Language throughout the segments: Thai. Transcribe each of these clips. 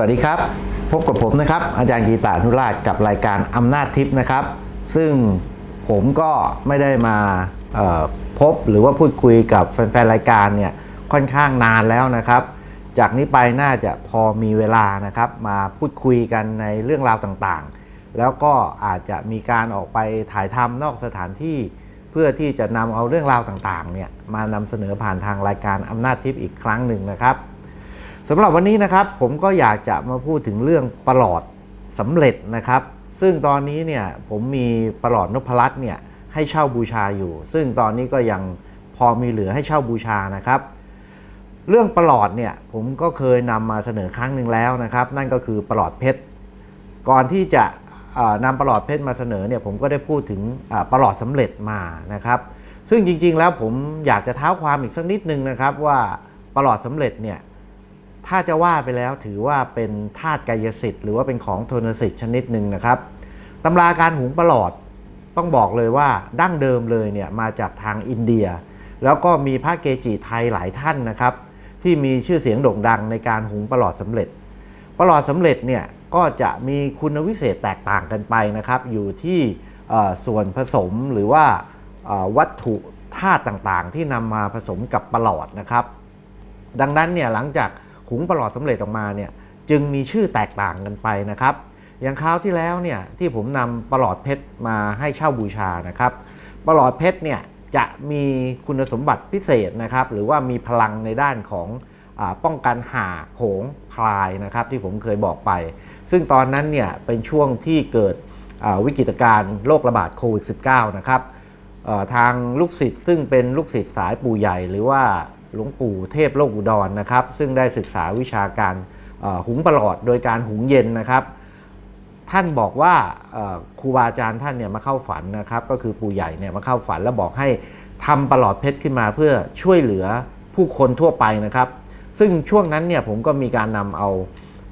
วัสดีครับ พบกับผมนะครับ อาจารย์กีตานุราชกับรายการอำนาจทิพย์นะครับ ซึ่งผมก็ไม่ได้มาพบหรือว่าพูดคุยกับแฟนๆรายการเนี่ยค่อนข้างนานแล้วนะครับ จากนี้ไปน่าจะพอมีเวลานะครับ มาพูดคุยกันในเรื่องราวต่างๆ แล้วก็อาจจะมีการออกไปถ่ายทำนอกสถานที่ เพื่อที่จะนำเอาเรื่องราวต่างๆเนี่ยมานำเสนอผ่านทางรายการอำนาจทิพย์อีกครั้งหนึ่งนะครับ สำหรับวันนี้นะครับผมก็อยากจะมาพูดถึงเรื่องประหลอดสำเร็จนะครับ ซึ่งตอนนี้เนี่ยผมมีประหลอดนพรัตน์เนี่ยให้เช่าบูชาอยู่ ซึ่งตอนนี้ก็ยังพอมีเหลือให้เช่าบูชานะครับ เรื่องประหลอดเนี่ยผมก็เคยนำมาเสนอครั้งหนึ่งแล้วนะครับ นั่นก็คือประหลอดเพชรก่อนที่จะนำประหลอดเพชรมาเสนอเนี่ยผมก็ได้พูดถึงประหลอดสำเร็จมานะครับ ซึ่งจริงๆแล้วผมอยากจะเท้าความอีกสักนิดนึงนะครับว่าประหลอดสำเร็จเนี่ย ถ้าจะว่าไปแล้วถือว่าเป็นธาตุกายสิทธิ์หรือว่าเป็นของโทนสิทธิ์ชนิดหนึ่งนะครับตำราการหุงประหลอดต้องบอกเลยว่าดั้งเดิมเลยเนี่ยมาจากทางอินเดีย แล้วก็มีพระเกจิไทยหลายท่านนะครับ ที่มีชื่อเสียงโด่งดังในการหุงประหลอดสำเร็จประหลอดสำเร็จเนี่ยก็จะมีคุณวิเศษแตกต่างกันไปนะครับ อยู่ที่ส่วนผสมหรือว่าวัตถุธาตุต่างๆ ที่นำมาผสมกับประหลอดนะครับ ดังนั้นเนี่ยหลังจาก หุงประหลอดสำเร็จออกมาเนี่ยจึงมีชื่อแตกต่างกันไปนะครับ อย่างคราวที่แล้วเนี่ยที่ผมนำประหลอดเพชรมาให้เช่าบูชานะครับประหลอดเพชรเนี่ยจะมีคุณสมบัติพิเศษนะครับ หรือว่ามีพลังในด้านของอป้องกันห่าโหงพลายนะครับ ที่ผมเคยบอกไป ซึ่งตอนนั้นเนี่ยเป็นช่วงที่เกิดวิกฤตการณ์โรคระบาดโควิด -19 นะครับทางลูกศิษย์ซึ่งเป็นลูกศิษย์สายปู่ใหญ่ หรือว่า หลวงปู่เทพโลกอุดรนนะครับ ซึ่งได้ศึกษาวิชาการหุงประหลอดโดยการหุงเย็นนะครับ ท่านบอกว่าครูบาอาจารย์ท่านเนี่ยมาเข้าฝันนะครับ ก็คือปู่ใหญ่เนี่ยมาเข้าฝันแล้วบอกให้ทำประหลอดเพชรขึ้นมาเพื่อช่วยเหลือผู้คนทั่วไปนะครับ ซึ่งช่วงนั้นเนี่ยผมก็มีการนำเอา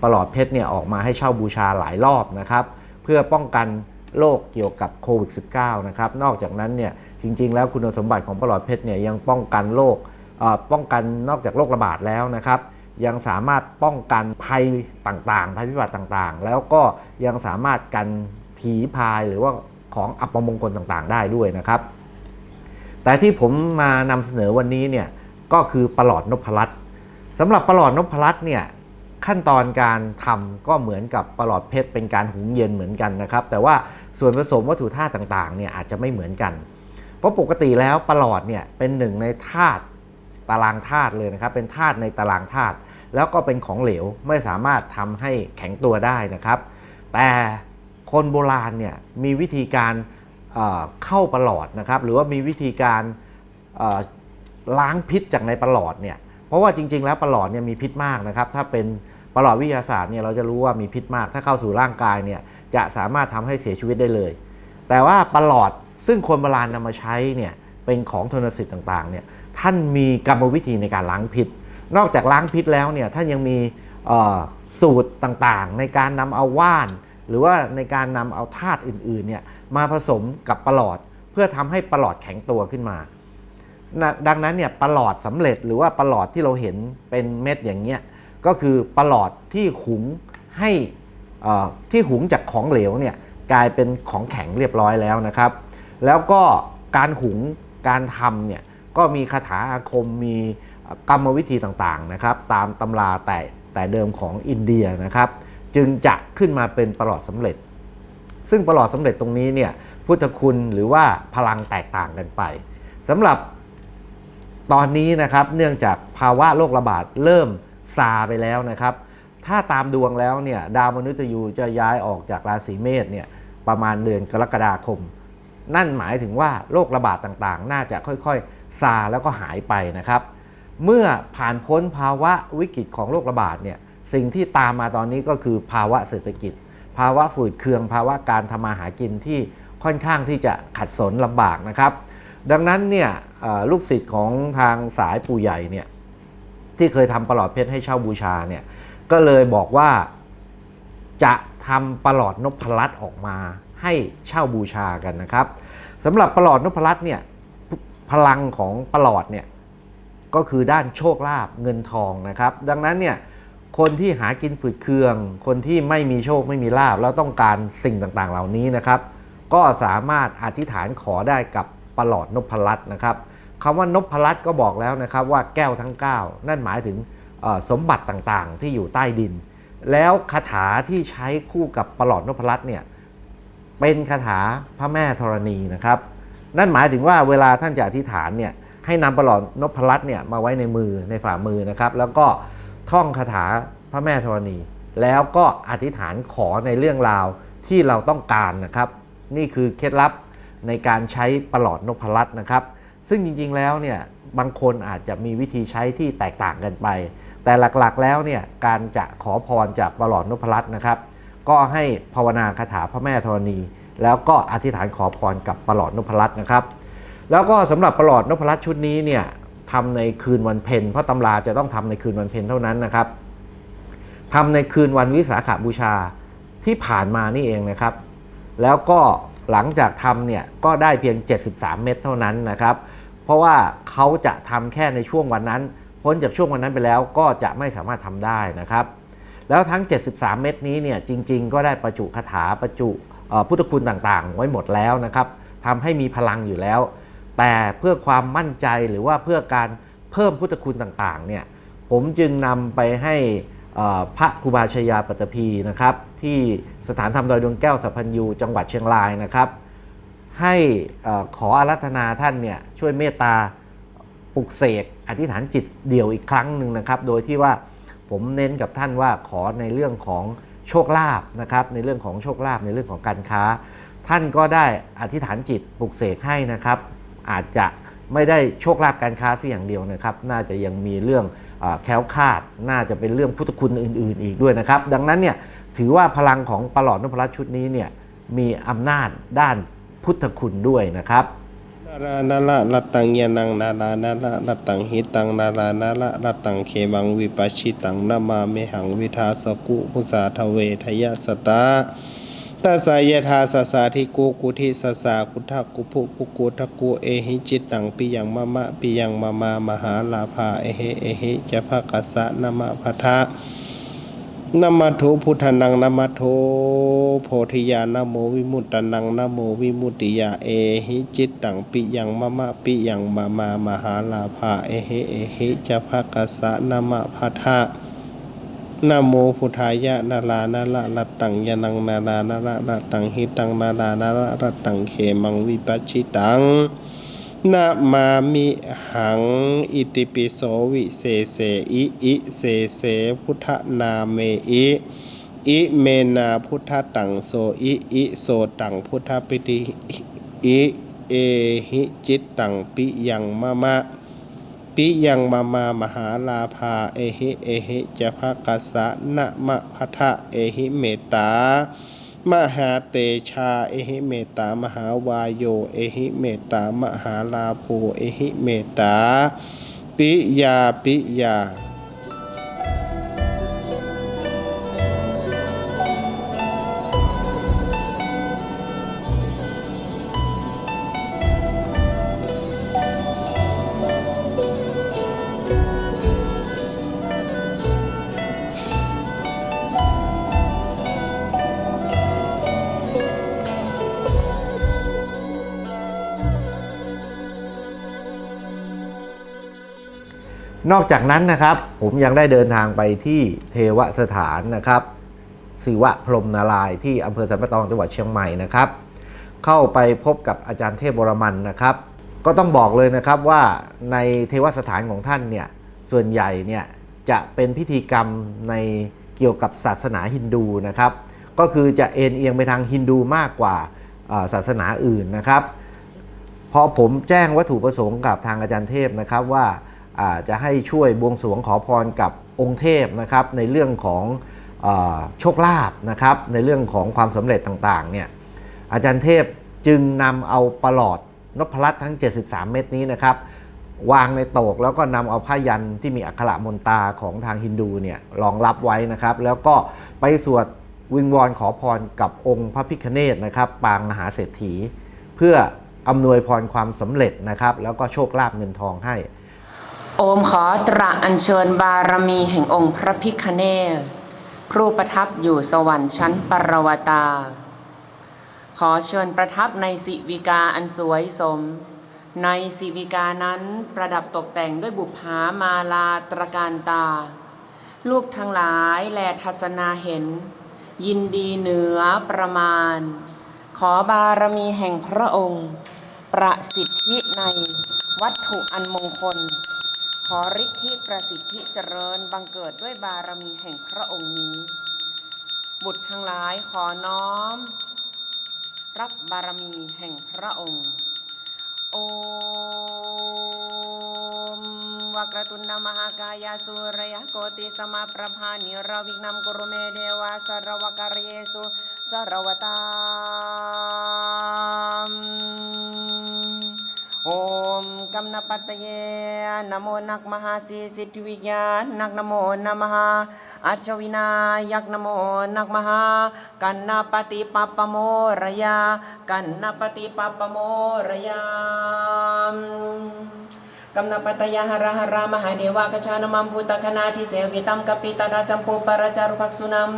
ประหลอดเพชรเนี่ยออกมาให้เช่าบูชาหลายรอบนะครับ เพื่อป้องกันโรคเกี่ยวกับโควิด -19 นะครับ นอกจากนั้นเนี่ยจริง ๆ แล้วคุณสมบัติของประหลอดเพชรเนี่ยยังป้องกันโรค ป้องกันนอกจากโรคระบาดแล้วนะครับ ยังสามารถป้องกันภัยต่างๆ ภัยพิบัติต่างๆ แล้วก็ยังสามารถกันผีพายหรือว่าของอัปมงคลต่างๆ ได้ด้วยนะครับ แต่ที่ผมมานำเสนอวันนี้เนี่ยก็คือประหลอดนพรัตน์สำหรับประหลอดนพรัตน์เนี่ยขั้นตอนการทำก็เหมือนกับประหลอดเพชรเป็นการหุงเย็นเหมือนกันนะครับ แต่ว่าส่วนผสมวัตถุธาตุต่างๆเนี่ยอาจจะไม่เหมือนกัน เพราะปกติแล้วประหลอดเนี่ยเป็นหนึ่งในธาตุ ตารางธาตุเลยนะครับ เป็นธาตุในตารางธาตุแล้วก็เป็นของเหลวไม่สามารถทำให้แข็งตัวได้นะครับ แต่คนโบราณเนี่ยมีวิธีการเเข้าประหลอดนะครับ หรือว่ามีวิธีการล้างพิษจากในประหลอดเนี่ยเพราะว่าจริง ๆ แล้วประหลอดเนี่ยมีพิษมากนะครับ ถ้าเป็นประหลอดวิทยาศาสตร์เนี่ยเราจะรู้ว่ามีพิษมาก ถ้าเข้าสู่ร่างกายเนี่ยจะสามารถทำให้เสียชีวิตได้เลย แต่ว่าประหลอดซึ่งคนโบราณนำมาใช้เนี่ยเป็นของทนสิทธิ์ต่างๆเนี่ย ท่านมีกรรมวิธีในการล้างพิษ นอกจากล้างพิษแล้วเนี่ยท่านยังมีสูตรต่างๆ ในการนำเอาว่าน หรือว่าในการนำเอาธาตุอื่นๆเนี่ยมาผสมกับประหลอด เพื่อทำให้ประหลอดแข็งตัวขึ้นมาดังนั้นเนี่ยประหลอดสำเร็จหรือว่าประหลอดที่เราเห็นเป็นเม็ดอย่างเงี้ยก็คือประหลอดที่หุงให้ที่หุงจากของเหลวเนี่ยกลายเป็นของแข็งเรียบร้อยแล้วนะครับ แล้วก็การหุงการทำเนี่ย ก็มีคาถาอาคมมีกรรมวิธีต่างๆนะครับตามตำราแต่แต่เดิมของอินเดียนะครับจึงจะขึ้นมาเป็นประหลอดสำเร็จ ซึ่งประหลอดสำเร็จตรงนี้เนี่ยพุทธคุณหรือว่าพลังแตกต่างกันไปสำหรับตอนนี้นะครับเนื่องจากภาวะโรคระบาดเริ่มซาไปแล้วนะครับ ถ้าตามดวงแล้วเนี่ยดาวมนุษย์ยูจะย้ายออกจากราศีเมษเนี่ยประมาณเดือนกรกฎาคม นั่นหมายถึงว่าโรคระบาดต่างๆ น่าจะค่อยๆ ซาแล้วก็หายไปนะครับ เมื่อผ่านพ้นภาวะวิกฤตของโรคระบาดเนี่ยสิ่งที่ตามมาตอนนี้ก็คือภาวะเศรษฐกิจ ภาวะฝืดเคือง ภาวะการทำมาหากินที่ค่อนข้างที่จะขัดสนลำบากนะครับ ดังนั้นเนี่ยลูกศิษย์ของทางสายปู่ใหญ่เนี่ยที่เคยทำประหลอดเพชรให้เช่าบูชาเนี่ยก็เลยบอกว่าจะทำประหลอดนพรัตน์ออกมาให้เช่าบูชากันนะครับสำหรับประหลอดนพรัตน์เนี่ย พลังของประหลอดเนี่ยก็คือด้านโชคลาภเงินทองนะครับ ดังนั้นเนี่ยคนที่หากินฝืดเคือง คนที่ไม่มีโชคไม่มีลาบแล้วต้องการสิ่งต่างๆเหล่านี้นะครับ ก็สามารถอธิษฐานขอได้กับปลอดนพรัตน์นะครับคำว่านพรัตน์ก็บอกแล้วนะครับว่าแก้วทั้ง 9 นั่นหมายถึงสมบัติต่างๆ ที่อยู่ใต้ดิน แล้วคาถาที่ใช้คู่กับปลอดนพรัตน์เนี่ยเป็นคาถาพระแม่ธรณีนะครับ นั่นหมายถึงว่าเวลาท่านจะอธิษฐานเนี่ยให้นำประหลอดนพรัตน์เนี่ยมาไว้ในมือในฝ่ามือนะครับ แล้วก็ท่องคาถาพระแม่ธรณี แล้วก็อธิษฐานขอในเรื่องราวที่เราต้องการนะครับ นี่คือเคล็ดลับในการใช้ประหลอดนพรัตน์นะครับ ซึ่งจริงๆแล้วเนี่ยบางคนอาจจะมีวิธีใช้ที่แตกต่างกันไป แต่หลักๆแล้วเนี่ยการจะขอพรจากประหลอดนพรัตน์นะครับ ก็ให้ภาวนาคาถาพระแม่ธรณี แล้วก็อธิษฐานขอพรกับประหลอดนพรัตน์นะครับ แล้วก็สำหรับประหลอดนพรัตน์ชุดนี้เนี่ยทำในคืนวันเพ็ญเพราะตำราจะต้องทำในคืนวันเพ็ญเท่านั้นนะครับทำในคืนวันวิสาขบูชาที่ผ่านมานี่เองนะครับ แล้วก็หลังจากทำเนี่ยก็ได้เพียง 73 เม็ดเท่านั้นนะครับ เพราะว่าเขาจะทำแค่ในช่วงวันนั้น พ้นจากช่วงวันนั้นไปแล้วก็จะไม่สามารถทำได้นะครับ แล้วทั้ง 73 เม็ดนี้เนี่ยจริง ๆ ก็ได้ประจุคาถาประจุ พุทธคุณต่างๆ ไว้หมดแล้วนะครับทำให้มีพลังอยู่แล้ว แต่เพื่อความมั่นใจหรือว่าเพื่อการเพิ่มพุทธคุณต่างๆเนี่ยผมจึงนำไปให้พระครูบาชยาปัตภีนะครับ ที่สถานธรรมดอยดวงแก้วสัพพัญยูจังหวัดเชียงรายนะครับ ให้ขออารัธนาท่านเนี่ยช่วยเมตตาปลุกเสกอธิษฐานจิตเดี่ยวอีกครั้งหนึ่งนะครับ โดยที่ว่าผมเน้นกับท่านว่าขอในเรื่องของ โชคลาภนะครับในเรื่องของโชคลาภในเรื่องของการค้า ท่านก็ได้อธิษฐานจิตปลุกเสกให้นะครับ อาจจะไม่ได้โชคลาภการค้าเสียอย่างเดียวนะครับ น่าจะยังมีเรื่องอแคล้วคลาด น่าจะเป็นเรื่องพุทธคุณอื่น ๆ อีกด้วยนะครับ ดังนั้นเนี่ยถือว่าพลังของประหลอดนพรัตชุดนี้เนี่ยมีอำนาจด้านพุทธคุณด้วยนะครับ รานาละรัตตังยานังนารานาละรัตตังหิตังนารานาละรัตตังเคบังวิปัสชิตังนามาเมหังวิทาสกุคุสาทเวทยสตาตัสายทาสสาธิกูกุทิสสากุทะกุภุปุกุทะกุเอหิจิตตังปิยังมะมะปิยังมะมามหาลาภาเอหิเอหิจะภกัสสะนามะพัทะ นะมะโทพุทธนังนะมะโทโพธิญาณโมวิมุตตนังนโมวิมุตติยาเอหิจิตตังปิยังมะมะปิยังมามามหาลาภาเอหิเอหิจะภกัสสะนะมะพัทธะนโมพุทธายะนาลานาละรัตตังยานังนาลานาละรัตตังหิตังนาลานาละรัตตังเขมังวิปัสชิตัง นะมามิหังอิติปิโสวิเศษเสอิอิเสเสพุทธนาเมอิอิเมนาพุทธตังโสอิอิโสตังพุทธปิติอิเอหิจิตตังปิยังมะมะปิยังมามามหาลาภาเอหิเอหิจะภกัสสะนะมะพัทะเอหิเมตตา มหาเตชา เอหิเมตตามหาวายโย เอหิเมตตามหาลาโภเอหิเมตตาปิยาปิยา นอกจากนั้นนะครับผมยังได้เดินทางไปที่เทวสถานนะครับศิวะพรมนารายที่อำเภอสันปะตองจังหวัดเชียงใหม่นะครับเข้าไปพบกับอาจารย์เทพวรมันนะครับ ก็ต้องบอกเลยนะครับว่าในเทวสถานของท่านเนี่ยส่วนใหญ่เนี่ยจะเป็นพิธีกรรมในเกี่ยวกับศาสนาฮินดูนะครับ ก็คือจะเอ็นเอียงไปทางฮินดูมากกว่าศาสนาอื่นนะครับพอผมแจ้งวัตถุประสงค์กับทางอาจารย์เทพนะครับว่า จะให้ช่วยบวงสรวงขอพรกับองค์เทพนะครับในเรื่องของอโชคลาภนะครับในเรื่องของความสำเร็จต่างๆเนี่ยอาจารย์เทพจึงนำเอาประหลอดนพรัตน์ทั้ง 73 เม็ดนี้นะครับวางในโตกแล้วก็นำเอาผ้ายันที่มีอักขระมนตาของทางฮินดูเนี่ยรองรับไว้นะครับ แล้วก็ไปสวดวิงวอนขอพรกับองค์พระพิคเนตนะครับปางมหาเศรษฐี เพื่ออำนวยพรความสำเร็จนะครับ แล้วก็โชคลาภเงินทองให้ โอมขอตระอัญเชิญบารมีแห่งองค์พระพิคเนศผู้ประทับอยู่สวรรค์ชั้นปรวตา ขอเชิญประทับในสิวิกาอันสวยสม ในสิวิกานั้นประดับตกแต่งด้วยบุภามาลาตรการตา ลูกทั้งหลายแลทัศนาเห็น ยินดีเหนือประมาณ ขอบารมีแห่งพระองค์ ประสิทธิในวัตถุอันมงคล ขอฤทธิประสิทธิเจริญบังเกิดด้วยบารมีแห่งพระองค์นี้ บุตรทั้งหลายขอน้อม รับบารมีแห่งพระองค์ โอมวกรตุนมหากายาสุรยโกติสมาประพานิรวิกนัมกุรุเมเดวาสรวการเยสุสรวตาม โอมกัมนปัตตเยนะโมนักมหาสีสิทธิวิญญาณนักนะโมนะมหาอาชวินายักนะโมนักมหากันนาปฏิปปปโมรยากันนาปฏิปปปโมรยามกำนปัตยาหระหรามหาเดวะกชานมัมพุตตะคณาทิเสวิตัมกปิตาราจัมปุปราจารุภักสุนัม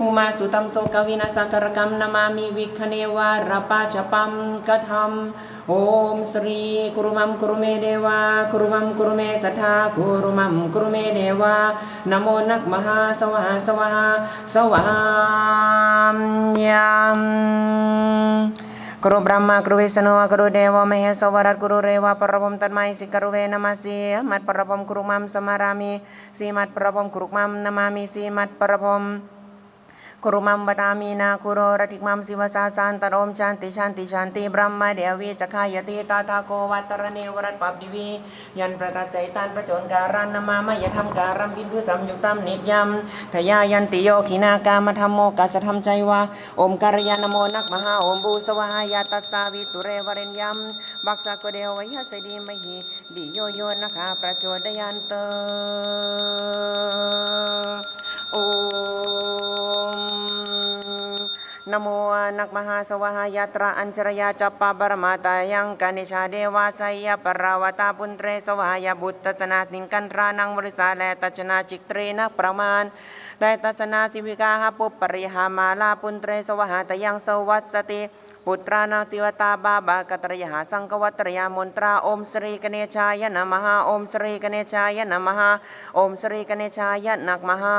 หุมาสุตัมโสกวินาสังกรกรรมนามามิวิคเนวารปาชปัมกะธรรม โอมสรีกรุมัมกรุเมเดวากรุมัมกรุเมสัทธากรุมัมกรุเมเดวานะโมนักมหาสวาสวาสวามยามกรุบรมมากรุวิสนุกรุเดวมเหสวรัตกรุเรวะปรพมตันไมสิกรุเวนามาสีมัดปรพมกรุมัมสมารามิสีมัดปรพมกรุมัมนามามิสีมัดปรพม กุรุมัมบตามีนาคุโรรติกมัมสิวสาสานตรมชันติชันติชันติบรมมาเดวีจักขายติตาทาโกวัตรเนวรัตปับดิวียันประตัดใจตันประจนการันนามามายธรรมการัมพินทุสัมยุตตัมนิยมทยายันติโยขินากามธรรมโมกัสธรรมใจวาอมการยานโมนักมหาอมบูสวหายาตัสสาวิตุเรวเรนยัมบักสะกเดววยสดีมหิดิโยโยนะคะประโจดยันเต โอมนโมนักมหาสวหายตราอัญจรยาจัปปาบรมาตายังกานิชาเดวาสยปราวตาปุนเตรสวหายาบุตตสนาติงกันรานังบริสาแลตัชนาจิกเตรนะประมาณได้ตัสนาสิวิกาหปุปปริหามาลาปุนเตรสวหาตยังสวัสสติ ปุตรานาติวตาบาบากตรยหาสังกวัตรยามนตราอมสรีกเนชายนะมหาอมสรีกเนชายนะมหาอมสรีกเนชายนักมหา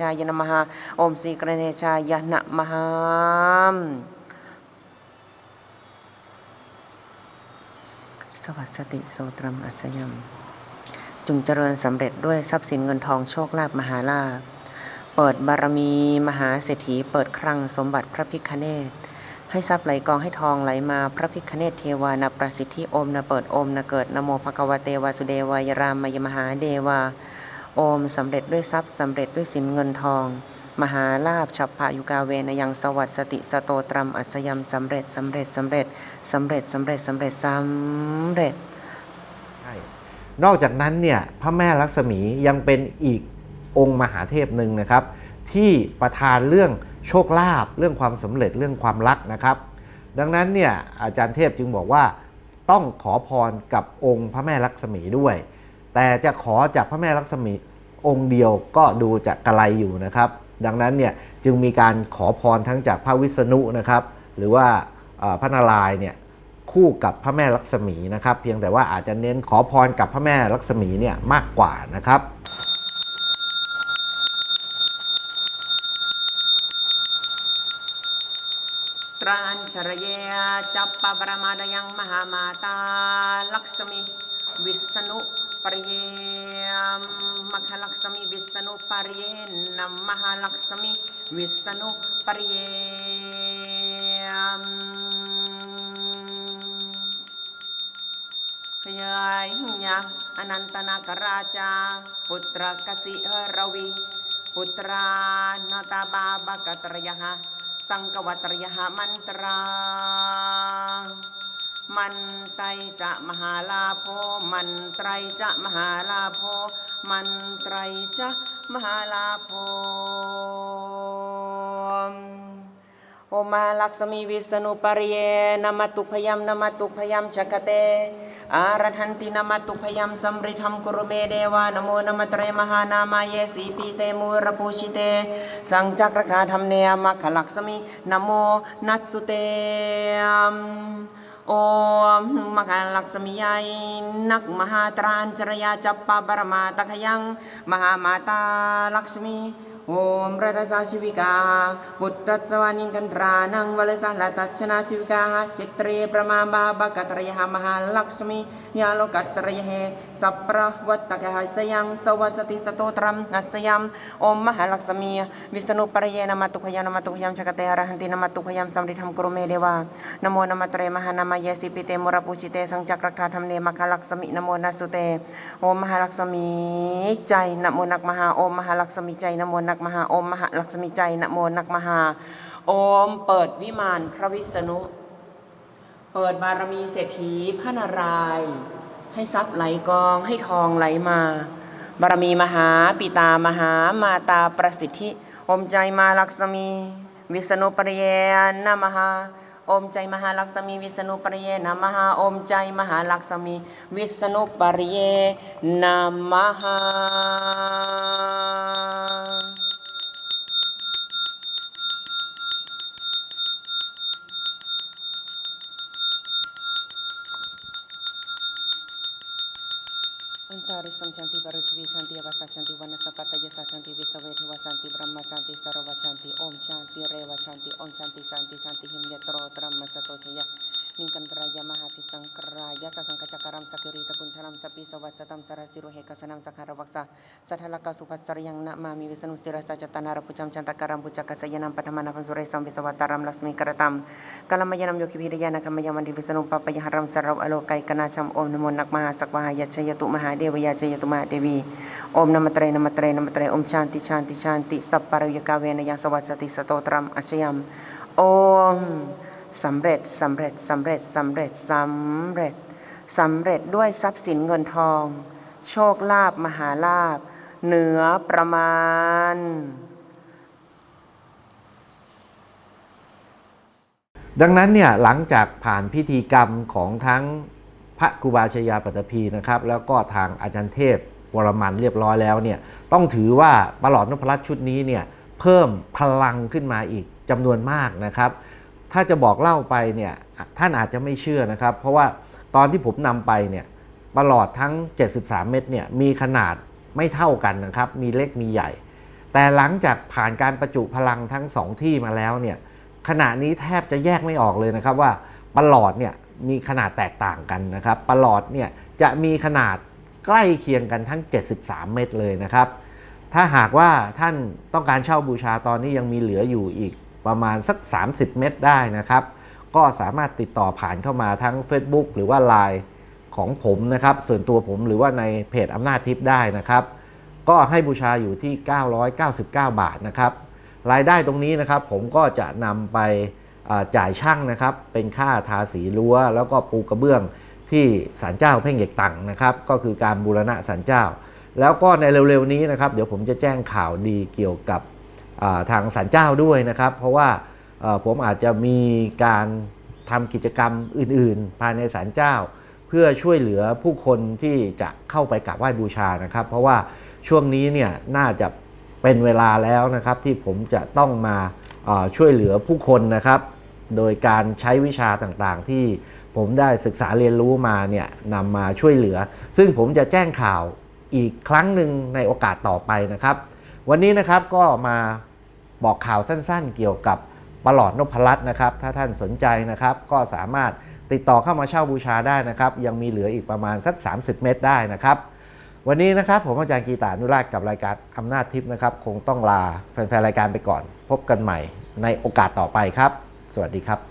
ชายนมหาอมสีกระเนชายนะมหามสวัสดิโสตรมอัสยมจุงเจริญสำเร็จด้วยทรัพย์สินเงินทองโชคลาภมหาลาภเปิดบารมีมหาเศรษฐีเปิดครังสมบัติพระพิคเนตให้ทรัพย์ไหลกองให้ทองไหลมาพระพิคเนตเทวานาประสิทธิอมนาเปิดอมนาเกิดนโมภควเตวาสุเดวายรามมยมหาเดวา โอมสำเร็จด้วยทรัพย์สำเร็จด้วยสินเงินทอง มหาลาภฉับพายุกาเวนยังสวัสสติสโตตรัมอัสยมสำเร็จสำเร็จสำเร็จสำเร็จสำเร็จสำเร็จสำเร็จใช่นอกจากนั้นเนี่ยพระแม่ลักษมียังเป็นอีกองค์มหาเทพหนึ่งนะครับ ที่ประทานเรื่องโชคลาภเรื่องความสำเร็จเรื่องความรักนะครับ ดังนั้นเนี่ยอาจารย์เทพจึงบอกว่าต้องขอพรกับองค์พระแม่ลักษมีด้วย แต่จะขอจากพระแม่ลักษมีองค์เดียวก็ดูจะกระไรอยู่นะครับ ดังนั้นเนี่ยจึงมีการขอพรทั้งจากพระวิษณุนะครับ หรือว่าพระนารายณ์เนี่ยคู่กับพระแม่ลักษมีนะครับ เพียงแต่ว่าอาจจะเน้นขอพรกับพระแม่ลักษมีเนี่ยมากกว่านะครับตรัญชรเยจัปปะปรมาดยังมหามาตาลักษมีวิษณุ ปริเยมมคลักษมีวิษณุปริเยน มันาตรยหะสังกวัตรยหะมันตรามันไตรจะมหาลาโภมันไตรจะมหาลาโภมันไตรจะมหาลาโภโอมาลักษมีวิษณุปริเยนามตุพยมนามตุพยมชกเตอารัทันตินามตุพยมสัมริธรรมกุรุเมเดวานโมนมตรมหานามายสีปีเตมูรปูชิเต สังจักรคาธรรมเนยมัคลักษมีนโมนัสสุเต โอมมหาลักษมียายนักมหาตรานจรยาจัปปะบรมาตะขยังมหามาตาลักษมีโอมพระราชาชิวิกาบุตรตวานินกันตรานังวลสัลตัชนาชิวิกาจิตเรประมาบาบกตรยหมหาลักษมียาโลกัตรยเหสัพพะวัตตะกะสยังสวัสติสโตตรัมนัสยามโอมมหาลักษมีวิษณุปริเยนมาตุพยานมาตุพยามชกเตอรหันตินมาตุพยามสัมฤทธัมกรุเมเดวานโมนมัตเรมหานามายสิปิเตมุรปุชิเตสังจักรคาธรรมเนมคลักษมินโมนัสสุเตโอมมหาลักษมีใจนโมนักมหาโอมมหาลักษมีใจนโมนักมหาโอมมหาลักษมีใจนโมนักมหาโอมเปิดวิมานพระวิษณุ เปิดบารมีเศรษฐีพระนารายณ์ให้ทรัพย์ไหลกองให้ทองไหลมา บารมีมหาปิตามหามาตาประสิทธิ อมใจมาลักษมี วิษณุปริเยนะมหาอมใจมหาลักษมีวิษณุปริเยนะมหาอมใจมหาลักษมีวิษณุปริเยนะมหา อันตาริสัมชันติบารุทวีชันติอวัสสชันติวันส ปัตตยสัสชันติวิสเวทวสันติบรมชันติสรวชันติโอมชันติเรวชันติโอมชันติชันติชันติหิมยตโรตรัมมสโตชยะนิกันตรายมหาภิสังกรายะสังกจักรัมสกิริตกุณฑลัมสปิสวัสตัมสารสิโรเหกสนัมสักการวักษะสัทธลกสุภัสสรยังนะมามิวิสนุสติรสจตนารพุจัมชันตการัมพุจักสยนัมปัทมานาพันสุเรสัมวิสวัตารัมลักษมีกระตัมกาลมยนัมโยคิพิริยานะคัมยามันติวิสนุปปยหารัมสรวอโลไกกนาชัมโอมนมนักมหาสักวหายชยตุมหาเดวยาชยตุมหาเดวีโอมนมตเรนมตเรนมตเรโอมชานติชานติชานติสัพปารยกาเวนยังสวัสติสโตตรัมอัชยมโอม สำเร็จสำเร็จสำเร็จสำเร็จสำเร็จสำเร็จด้วยทรัพย์สินเงินทอง โชคลาภมหาลาภเหนือประมาณ ดังนั้นเนี่ยหลังจากผ่านพิธีกรรมของทั้งพระครูบาชยาปัตตภีนะครับ แล้วก็ทางอาจารย์เทพวรมันเรียบร้อยแล้วเนี่ยต้องถือว่าประหลอดนพรัตน์ชุดนี้เนี่ยเพิ่มพลังขึ้นมาอีกจำนวนมากนะครับ ถ้าจะบอกเล่าไปเนี่ยท่านอาจจะไม่เชื่อนะครับ เพราะว่าตอนที่ผมนำไปเนี่ยประหลอดทั้ง 73 เม็ดเนี่ยมีขนาดไม่เท่ากันนะครับ มีเล็กมีใหญ่ แต่หลังจากผ่านการประจุพลังทั้งสองที่มาแล้วเนี่ยขณะนี้แทบจะแยกไม่ออกเลยนะครับว่าประหลอดเนี่ยมีขนาดแตกต่างกันนะครับประหลอดเนี่ยจะมีขนาดใกล้เคียงกันทั้ง 73 เม็ดเลยนะครับ ถ้าหากว่าท่านต้องการเช่าบูชาตอนนี้ยังมีเหลืออยู่อีก ประมาณสัก 30 เม็ดได้นะครับ ก็สามารถติดต่อผ่านเข้ามาทั้ง Facebook หรือว่า Line ของผมนะครับ ส่วนตัวผมหรือว่าในเพจอำนาจทิพย์ได้นะครับ ก็ให้บูชาอยู่ที่ 999 บาทนะครับ รายได้ตรงนี้นะครับผมก็จะนำไปจ่ายช่างนะครับ เป็นค่าทาสีรั้ว แล้วก็ปูกระเบื้องที่ศาลเจ้าเพ่งเหยกตังนะครับ ก็คือการบูรณะศาลเจ้า แล้วก็ในเร็วๆนี้นะครับ เดี๋ยวผมจะแจ้งข่าวดีเกี่ยวกับ ทางศาลเจ้าด้วยนะครับ เพราะว่าผมอาจจะมีการทำกิจกรรมอื่น ๆ ภายในศาลเจ้า เพื่อช่วยเหลือผู้คนที่จะเข้าไปกราบไหว้บูชานะครับ เพราะว่าช่วงนี้เนี่ยน่าจะเป็นเวลาแล้วนะครับ ที่ผมจะต้องมาช่วยเหลือผู้คนนะครับ โดยการใช้วิชาต่างๆ ที่ผมได้ศึกษาเรียนรู้มาเนี่ยนำมาช่วยเหลือ ซึ่งผมจะแจ้งข่าวอีกครั้งหนึ่งในโอกาสต่อไปนะครับ วันนี้นะครับก็มา บอกข่าวสั้นๆ เกี่ยวกับประหลอดนพรัตน์นะครับ ถ้าท่านสนใจนะครับ ก็สามารถติดต่อเข้ามาเช่าบูชาได้นะครับ ยังมีเหลืออีกประมาณสัก 30 เมตรได้นะครับ วันนี้นะครับผมอาจารย์กีตานุราชกับรายการอำนาจทิพย์นะครับ คงต้องลาแฟนๆรายการไปก่อน พบกันใหม่ในโอกาสต่อไปครับ สวัสดีครับ